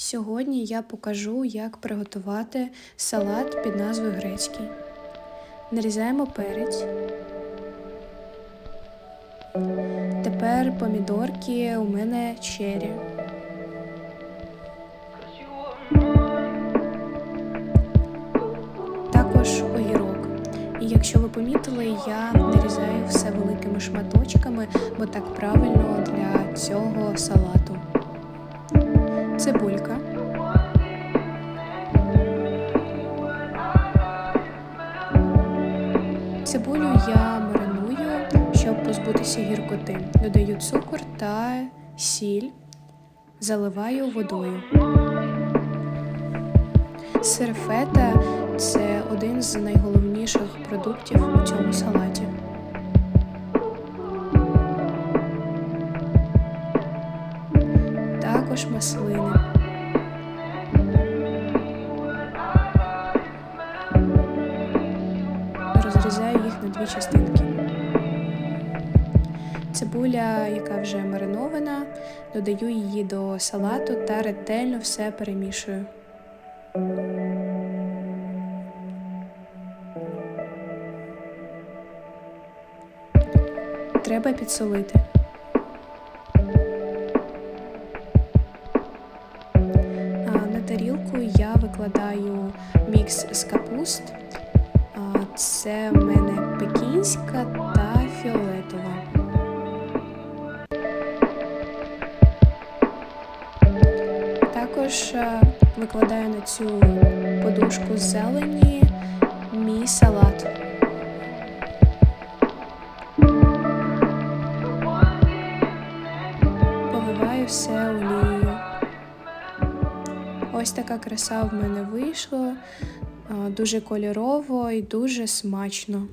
Сьогодні я покажу, як приготувати салат під назвою грецький. Нарізаємо перець. Тепер помідорки у мене чері. Також огірок. І якщо ви помітили, я нарізаю все великими шматочками, бо так правильно для цього салату. Цибулька. Цибулю я мариную, щоб позбутися гіркоти. Додаю цукор та сіль, заливаю водою. Сир фета – це один з найголовніших продуктів у цьому салаті. Також маслини. Розрізаю їх на дві частинки. Цибуля, яка вже маринована, додаю її до салату та ретельно все перемішую. Треба підсолити. Тарілку я викладаю мікс з капуст. Це в мене пекінська та фіолетова. Також викладаю на цю подушку зелені мій салат. Поливаю все олією. Ось така краса в мене вийшла. Дуже кольорово і дуже смачно.